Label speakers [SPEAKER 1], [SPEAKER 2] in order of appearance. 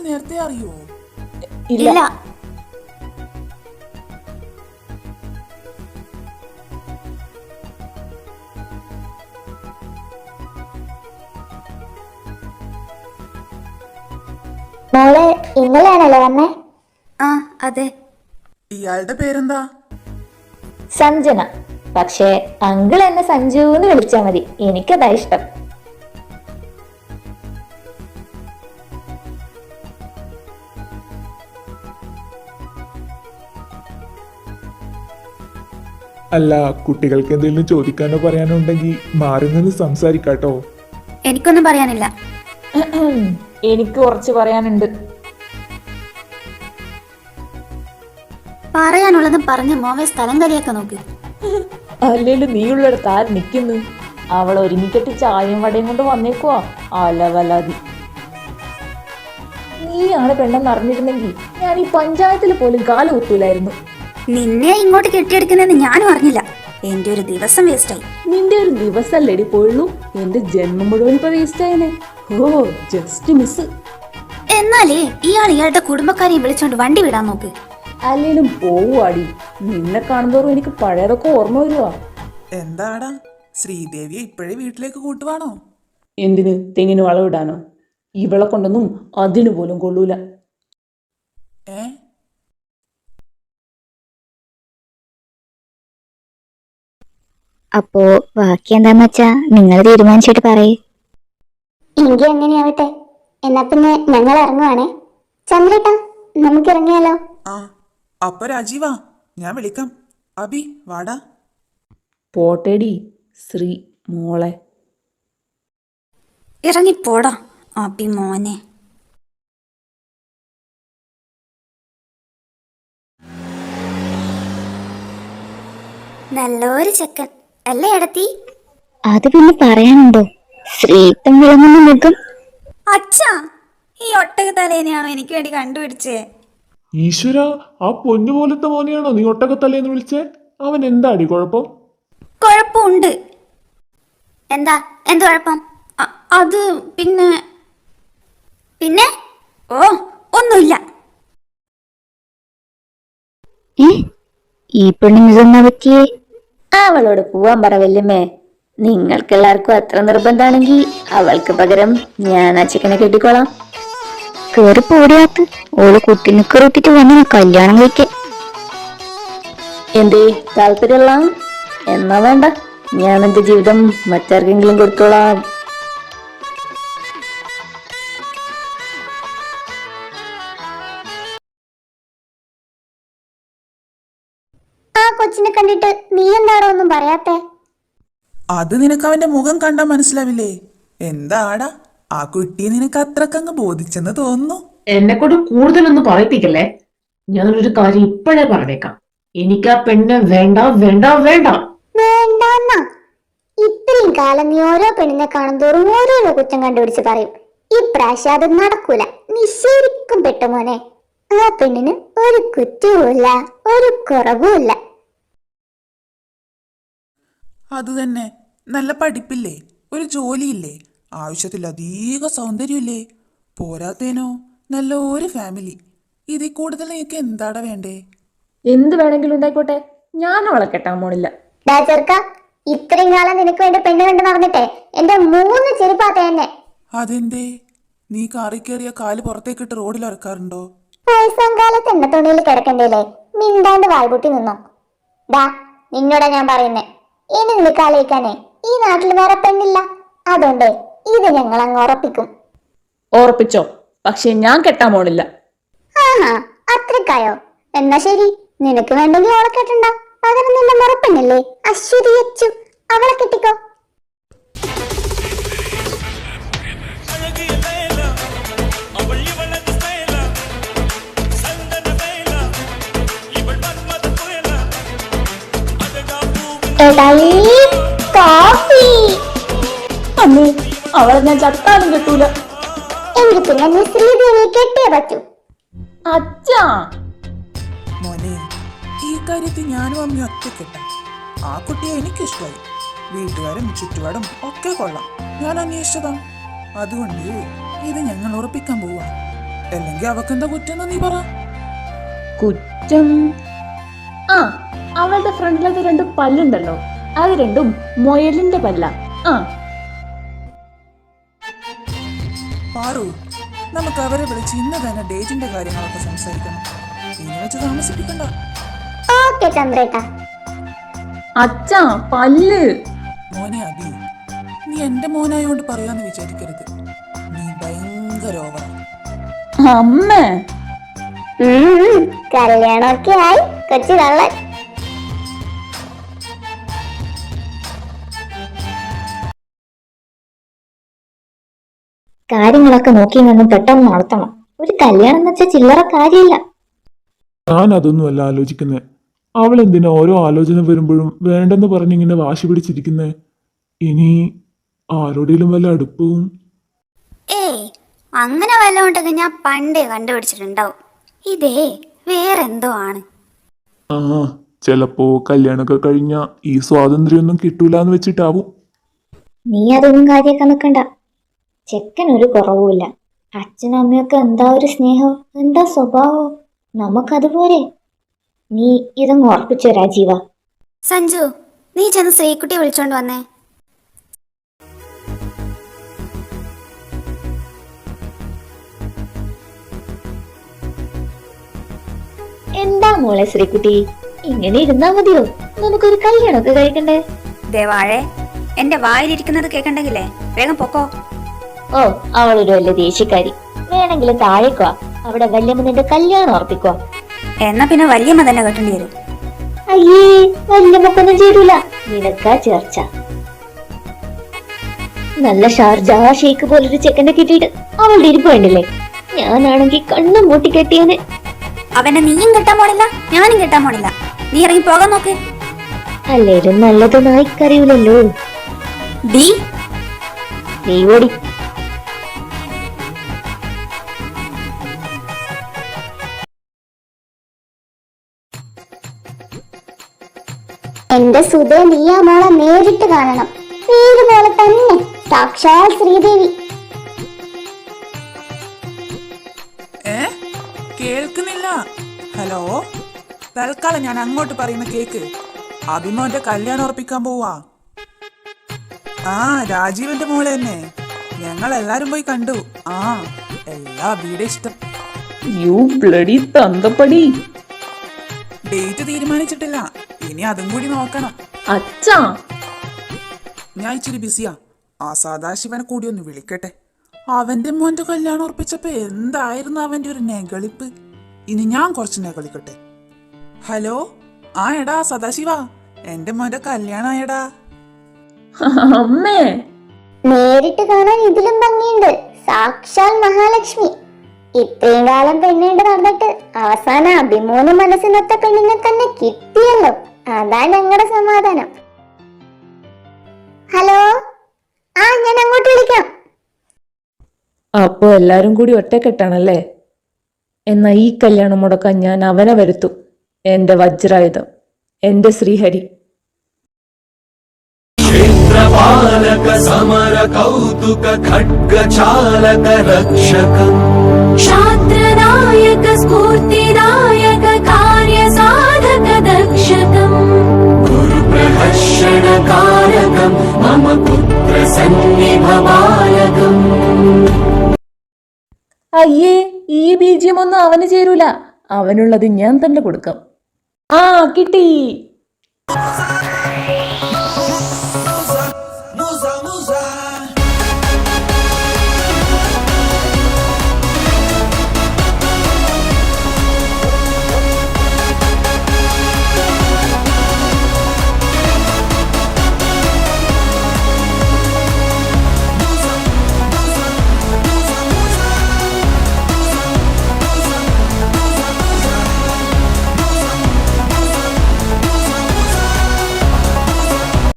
[SPEAKER 1] നിങ്ങൾ നേരത്തെ അറിയോ
[SPEAKER 2] ഇല്ല.
[SPEAKER 3] മോളെ ഇന്നലെയാണല്ലോ വന്നേ?
[SPEAKER 4] ആ അതെ.
[SPEAKER 1] ഇയാളുടെ പേരെന്താ?
[SPEAKER 2] സഞ്ജന. പക്ഷേ അങ്കിൾ എന്നെ സഞ്ജു എന്ന് വിളിച്ചാ മതി. എനിക്കതാ ഇഷ്ടം.
[SPEAKER 5] അല്ല കുട്ടികൾക്ക് എന്തെങ്കിലും ചോദിക്കാനോ പറയാനോ ഉണ്ടെങ്കിൽ മാറി നിന്ന് സംസാരിക്കാട്ടോ.
[SPEAKER 4] എനിക്കൊന്നും പറയാനില്ല.
[SPEAKER 2] എനിക്ക് കുറച്ച് പറയാനുണ്ട്.
[SPEAKER 4] പറയാനുള്ളത് പറഞ്ഞ് മോവെ സ്ഥലം കരിയാക്കാൻ നോക്കി.
[SPEAKER 2] അല്ലേലും നീ ഉള്ളിടത്ത് ആര് നിൽക്കുന്നു അവൾ ഒരുമിക്കട്ട് ചായയും വടയും കൊണ്ട് വന്നേക്കുവാ അലവലാതി. നീയാണ് പെണ്ണെന്ന് അറിഞ്ഞിരുന്നെങ്കിൽ ഞാൻ ഈ പഞ്ചായത്തിൽ പോലും കാൽ കുത്തൂലായിരുന്നു.
[SPEAKER 4] നിന്നെ ഇങ്ങോട്ട് കെട്ടിയെടുക്കുന്നെന്ന് ഞാനും അറിഞ്ഞില്ല. എന്റെ ഒരു ദിവസം വേസ്റ്റായി
[SPEAKER 2] നിന്റെ ഒരു ദിവസം ദിവസമല്ലേടി പോയുള്ളൂ എന്റെ ജന്മം മുഴുവൻ ഇപ്പൊ വേസ്റ്റ് ആയനെ. ഓ ജസ്റ്റ് മിസ്
[SPEAKER 4] എന്നാലേ ഇയാൾ ഇയാളുടെ കുടുംബക്കാരെയും വിളിച്ചോണ്ട് വണ്ടി വിടാൻ നോക്ക്.
[SPEAKER 2] അല്ലേലും പോവാടി നിന്നെ കാണുന്തോറും എനിക്ക് പഴയതൊക്കെ ഓർമ്മ വരുവാ.
[SPEAKER 1] എന്താടാ? ശ്രീദേവിയെ ഇപ്പോഴേ വീട്ടിലേക്ക് കൂട്ടുവാണോ?
[SPEAKER 2] എന്തിന് തെങ്ങിന് വളവിടാനോ ഇവളെ കൊണ്ടൊന്നും അതിനു പോലും കൊള്ളൂല.
[SPEAKER 1] ഏ?
[SPEAKER 3] അപ്പോ ബാക്കി എന്താന്ന് വെച്ചാ നിങ്ങൾ തീരുമാനിച്ചിട്ട് പറയേ.
[SPEAKER 6] എങ്കിൽ അങ്ങനെയാവട്ടെ എന്നാ പിന്നെ ഞങ്ങൾ ഇറങ്ങുവാണേ. ചന്ദ്രേട്ടാ നമുക്ക് ഇറങ്ങിയാലോ?
[SPEAKER 1] ആ അപ്പൊ രാജീവാ ഞാൻ വിളിക്കാം. അബി വാടാ.
[SPEAKER 2] പോട്ടേടി ശ്രീ മോളെ.
[SPEAKER 4] ഇറങ്ങിപ്പോടാ അബി മോനെ. നല്ലൊരു ചെക്കൻ. അല്ലേ എടത്തി?
[SPEAKER 3] അത് പിന്നെ പറയാനുണ്ടോ? ശ്രീത്വം വിളങ്ങുന്ന മുഖം.
[SPEAKER 4] അച്ഛാ ഈ ഒട്ടക തലേനെയാണോ എനിക്ക് വേണ്ടി കണ്ടുപിടിച്ചേ?
[SPEAKER 5] ഈശ്വര ആ പൊന്നു പോലത്തെ മോനെയാണോ നീ ഒട്ടകത്തലേന്ന് വിളിച്ചേ? അവൻ എന്താടി കുഴപ്പം?
[SPEAKER 4] കുഴപ്പമുണ്ട്. എന്താ എന്ത് കുഴപ്പം? അ- അത് പിന്നെ പിന്നെ? ഓ ഒന്നുമില്ല.
[SPEAKER 3] ഏ ഈ പെണ്ണിന് തന്നെ പറ്റിയേ?
[SPEAKER 2] അവളോട് പോവാൻ പറ വല്യമ്മേ. നിങ്ങൾക്ക് എല്ലാവർക്കും അത്ര നിർബന്ധാണെങ്കിൽ അവൾക്ക് പകരം ഞാൻ ആ ചിക്കനെ കെട്ടിക്കോളാം.
[SPEAKER 3] കേറി പോടിയാത്ത്. ഓൾ കുട്ടിനെ കയറിട്ടിട്ട് വന്നു കല്യാണം കഴിക്കാൻ.
[SPEAKER 2] എന്തേ താല്പര്യമുള്ള? എന്നാ വേണ്ട. ഞാൻ എന്റെ ജീവിതം മറ്റാർക്കെങ്കിലും കൊടുത്തോളാം.
[SPEAKER 6] കൊച്ചിനെ കണ്ടിട്ട് നീ എന്താടോ ഒന്നും പറയാത്തെ?
[SPEAKER 1] അത് നിനക്ക് അവന്റെ മുഖം കണ്ടാ മനസ്സിലാവില്ലേ? എന്താടാ? ആ കുട്ടിയെ നിനക്ക് അത്രക്കങ്ങ് ബോധിച്ചെന്ന് തോന്നുന്നു.
[SPEAKER 7] എന്നെ കൊണ്ട് കൂടുതലൊന്നും പറയിപ്പിക്കല്ലേ? ഞാനൊരു കാര്യം ഇപ്പോഴേ പറഞ്ഞേക്കാം. എനിക്ക് ആ പെണ്ണ് വേണ്ട വേണ്ട വേണ്ട.
[SPEAKER 6] വേണ്ടാന്ന. ഇത്രയും കാലം നീ ഓരോ പെണ്ണിനെ കാണുന്തോറും ഓരോരോ കുറ്റം കണ്ടുപിടിച്ച് പറയും. ഇപ്രാവശ്യം അത് നടക്കൂല. നീ ശരിക്കും പെട്ട മോനെ. ആ പെണ്ണിന് ഒരു കുറ്റവുമില്ല ഒരു കുറവുമില്ല.
[SPEAKER 1] അത് തന്നെ നല്ല പഠിപ്പില്ലേ ഒരു ജോലിയില്ലേ ആവശ്യത്തിൽ അധിക സൗന്ദര്യമില്ലേ? പോരാത്തേനോ നല്ല ഒരു ഫാമിലി ഇതിൽ കൂടുതൽ നിങ്ങൾക്ക് എന്താടാ വേണ്ടേ?
[SPEAKER 2] എന്ത് വേണമെങ്കിലും ഉണ്ടായിക്കോട്ടെ ഞാൻ അവളെ കെട്ടാൻ പോണില്ല.
[SPEAKER 6] ഡാ ചെറുക്ക ഇത്രയും കാലം നിനക്ക് വേണ്ടി പെണ്ണ് കണ്ടു നടന്നിട്ടെ എന്റെ മൂന്ന് ചെരുപ്പാത്ത തന്നെ
[SPEAKER 1] അതെന്തേ? നീ കാറി കയറിയ കാൽ പുറത്തേക്കിട്ട് റോഡിൽ ഇറക്കാറുണ്ടോ
[SPEAKER 6] വയസ്സാം കാലത്ത് എണ്ണ തുണിയിൽ കിടക്കണ്ടേലേ മിണ്ടാണ്ട് വായ്പൂട്ടി നിന്നോ. ഡാ നിന്നോടാ ഞാൻ പറയുന്നേ. ഇനി നിനക്ക് ആലോചിക്കാനേ ഈ നാട്ടിൽ വേറെ പെണ്ണില്ല. അതുകൊണ്ട് ഇത് ഞങ്ങൾ അങ്ങ് ഉറപ്പിക്കും.
[SPEAKER 2] ഓർപ്പിച്ചോ പക്ഷെ ഞാൻ കെട്ടാൻ പോണില്ല.
[SPEAKER 6] ആഹാ അത്രക്കായോ? എന്നാ ശരി. നിനക്ക് വേണ്ടെങ്കിൽ ഓളെ കെട്ടണ്ട. പകരം നിന്റെ മുറപ്പെണ്ണില്ലേ അശ്വതി അച്ചു. അവളെ കെട്ടിക്കോ. എടായി കോഫി.
[SPEAKER 2] അമ്മേ അവളെ ഞാൻ ചത്താനും കിട്ടൂല.
[SPEAKER 6] എങ്കിൽ പിന്നെ നീ ശ്രീദേവിയെ കെട്ടേ പറ്റൂ.
[SPEAKER 2] അച്ഛാ.
[SPEAKER 1] മോനെ ഈ കാര്യത്തിൽ ഞാനും അമ്മയും ഒറ്റക്കെട്ട. ആ കുട്ടിയെ എനിക്കിഷ്ടമായി വീട്ടുകാരും ചുറ്റുപാടും ഒക്കെ കൊള്ളാം. ഞാൻ അന്വേഷിച്ചതാ. അതുകൊണ്ട് ഇത് ഞങ്ങൾ ഉറപ്പിക്കാൻ പോവാ. അല്ലെങ്കിൽ അവക്കെന്താ കുറ്റം നീ പറ.
[SPEAKER 8] കുറ്റം? ആ അവളുടെ ഫ്രണ്ടിലത്തെ രണ്ട് പല്ലുണ്ടല്ലോ. അത് രണ്ടും മൊയലിന്റെ പല്ല. ആ.
[SPEAKER 1] പാറു നമുക്ക് അവരെ വിളിച്ച് ഇന്ന് തന്നെ ഡേറ്റിന്റെ കാര്യങ്ങളൊക്കെ സംസാരിക്കണം. ഇനി വെച്ച് താമസിപ്പിക്കണ്ട.
[SPEAKER 6] ഓക്കെ ചന്ദ്രേട്ടാ.
[SPEAKER 8] അച്ഛാ പല്ല്.
[SPEAKER 1] മോനെ അബി നീ എന്റെ മോനായോണ്ട് പറയാന്ന് വിചാരിക്കരുത്. നീ ഭയങ്കര ഓവറാ
[SPEAKER 8] അമ്മ.
[SPEAKER 6] കല്യാണമൊക്കെ ആയി കൊച്ചു കള്ളൻ.
[SPEAKER 3] കാര്യങ്ങളൊക്കെ നോക്കി നിന്ന് പെട്ടെന്ന് നടത്തണം. ഒരു കല്യാണം എന്ന് വെച്ചാൽ ചില്ലറ കാര്യമില്ല
[SPEAKER 5] ഞാൻ അതൊന്നും അല്ല ആലോചിക്കുന്നത് അവൾ എന്തിനാ ഓരോ ആലോചന വരുമ്പോഴും വേണ്ടെന്ന് പറഞ്ഞിങ്ങനെ വാശി പിടിച്ചിരിക്കുന്നേ? ഇനി ആരോടെങ്കിലും വല്ല അടുപ്പവും
[SPEAKER 4] ഏയ് അങ്ങനെ വല്ല ഉണ്ടെങ്കിൽ ഞാൻ പണ്ടേ കണ്ടുപിടിച്ചിട്ടുണ്ടാവും. ഇതേ വേറെന്തോ ആണ്.
[SPEAKER 5] ആ ചിലപ്പോ കല്യാണമൊക്കെ കഴിഞ്ഞ ഈ സ്വാതന്ത്ര്യമൊന്നും കിട്ടൂലെന്ന് വെച്ചിട്ടാവും.
[SPEAKER 3] നീ അതൊന്നും കാര്യമൊക്കെ നിൽക്കണ്ട ചെക്കൻ ഒരു കുറവുമില്ല. അച്ഛനും അമ്മയൊക്കെ എന്താ ഒരു സ്നേഹം? എന്താ സ്വഭാവം? നമുക്കതുപോലെ. നീ ഇതങ്ങ് ഉറപ്പിച്ചു രാജീവ
[SPEAKER 4] സഞ്ജു നീ ചെന്ന് ശ്രീകുട്ടിയെ വിളിച്ചോണ്ട് വന്നേ.
[SPEAKER 3] എന്താ മോളെ ശ്രീകുട്ടി? ഇങ്ങനെ ഇരുന്നാ മതിയോ? നമുക്കൊരു കല്യാണമൊക്കെ കഴിക്കണ്ടേ?
[SPEAKER 4] ദേവാഴെ എന്റെ വായിലിരിക്കുന്നത് കേൾക്കണ്ടെങ്കിലേ വേഗം പൊക്കോ.
[SPEAKER 3] ഓ അവളൊരു വലിയ ദേഷ്യക്കാരി. വേണമെങ്കിൽ താഴേക്കുവാ അവിടെ വല്യമ്മ നിന്റെ കല്യാണം ഉറപ്പിക്കുവാ.
[SPEAKER 4] എന്നാ പിന്നെ വല്യമ്മ തന്നെ കെട്ടേണ്ടി വരും.
[SPEAKER 3] അയ്യേ വല്യമ്മക്കൊന്നും ചെയ്തൂല നിനക്കാ ചേർച്ച. നല്ല ഷാർജ ഷെയ്ക്ക് പോലൊരു ചെക്കനെ കിട്ടിയിട്ട് അവളുടെ ഇരിപ്പ് വേണ്ടില്ലേ ഞാനാണെങ്കിൽ കണ്ണും മൂട്ടി കെട്ടിയവന്.
[SPEAKER 4] അവനെ നീയും കെട്ടാൻ പോണില്ല ഞാനും കെട്ടാൻ പോണില്ല. നീ ഇറങ്ങി പോകാൻ നോക്ക്.
[SPEAKER 3] അല്ലേലും നല്ലത് നായിക്കറിയൂലല്ലോ
[SPEAKER 4] ഡീ
[SPEAKER 3] നീ ഓടി.
[SPEAKER 6] എന്റെ സുധേ നീ ആ മോളെ നേരിട്ട് കാണണം. ഇതുപോലെ പോലെ തന്നെ സാക്ഷാൽ ശ്രീദേവി.
[SPEAKER 1] കേൾക്കുന്നില്ല. ഹലോ? തൽക്കാലം ഞാൻ അങ്ങോട്ട് പറയുന്ന കേക്ക്. അഭിമോന്റെ കല്യാണം ഉറപ്പിക്കാൻ പോവാ. ആ രാജീവന്റെ മോളെ തന്നെ. ഞങ്ങൾ എല്ലാരും പോയി കണ്ടു. ആ എല്ലാ വീടെ ഇഷ്ടം.
[SPEAKER 8] You bloody തന്തപ്പടി.
[SPEAKER 1] ഡേറ്റ് തീരുമാനിച്ചിട്ടില്ല. ഇനി അതും കൂടി നോക്കണം.
[SPEAKER 8] അച്ഛാ.
[SPEAKER 1] ഞാൻ ഇച്ചിരി ബിസിയാ. ആ സദാശിവനെ കൂടി ഒന്ന് വിളിക്കട്ടെ. അവന്റെ മോന്റെ കല്യാണം ഉറപ്പിച്ചപ്പോ എന്തായിരുന്നു അവന്റെ ഒരു നെകളിപ്പ് ഇനി ഞാൻ കുറച്ച് നെകളിക്കട്ടെ ഹലോ? ആ എടാ സദാശിവ. എന്റെ മോന്റെ കല്യാണായടാ.
[SPEAKER 8] അമ്മേ.
[SPEAKER 6] നേരിട്ട് കാണാൻ ഇതിലും ഭംഗിയുണ്ട്. സാക്ഷാൽ മഹാലക്ഷ്മി. ഇത്രയും കാലം പെണ്ണേണ്ട് നടന്നിട്ട് അവസാന അഭിമോന മനസ്സിനൊത്ത പെണ്ണിനെ തന്നെ കിട്ടിയല്ലോ. അതാ ഞങ്ങളുടെ സമാധാനം. ഹലോ? ആ ഞാൻ അങ്ങോട്ട് വിളിക്കാം.
[SPEAKER 8] അപ്പോ എല്ലാരും കൂടി ഒറ്റക്കെട്ടാണല്ലേ? എന്നാ ഈ കല്യാണം മുടക്കാൻ ഞാൻ അവനെ വരുത്തു. എന്റെ വജ്രായുധം. എന്റെ ശ്രീഹരി.
[SPEAKER 9] പാലക സമര
[SPEAKER 10] കൗതുക ഖഡ്ഗ ചാലക രക്ഷകം
[SPEAKER 9] മോക്ഷണകാരകം മമ പുത്ര സന്നിഭവാരകം
[SPEAKER 8] അയ്യേ ഈ ബീജിയം ഒന്നും അവന് ചേരൂല. അവനുള്ളത് ഞാൻ തന്നെ കൊടുക്കാം. ആ കിട്ടി.